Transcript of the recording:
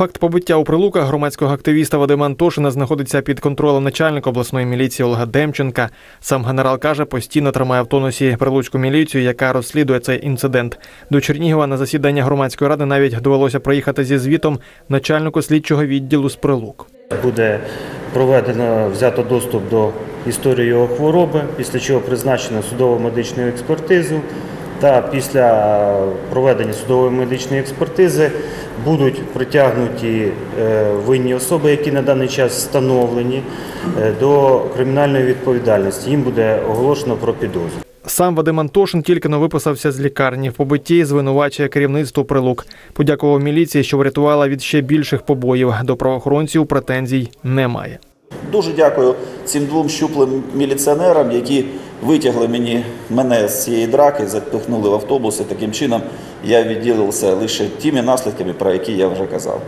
Факт побиття у прилуках громадського активіста Вадима Антошина знаходиться під контролем начальника обласної міліції Олега Демченка. Сам генерал каже, постійно тримає в тонусі прилуцьку міліцію, яка розслідує цей інцидент. До Чернігова на засідання громадської ради навіть довелося проїхати зі звітом начальнику слідчого відділу з прилук. Буде проведено взято доступ до історії його хвороби, після чого призначено судово медичну експертизу. Та після проведення судової медичної експертизи будуть притягнуті е, винні особи, які на даний час встановлені е, до кримінальної відповідальності. Їм буде оголошено про підозру. Сам Вадим Антошин тільки но виписався з лікарні. В побитті звинувачує керівництво прилук. Подякував міліції, що врятувала від ще більших побоїв. До правоохоронців претензій немає. Дуже дякую цим двом щуплим міліціонерам, які витягли мені мене з цієї драки, запихнули в автобус. І таким чином я відділився лише тими наслідками, про які я вже казав.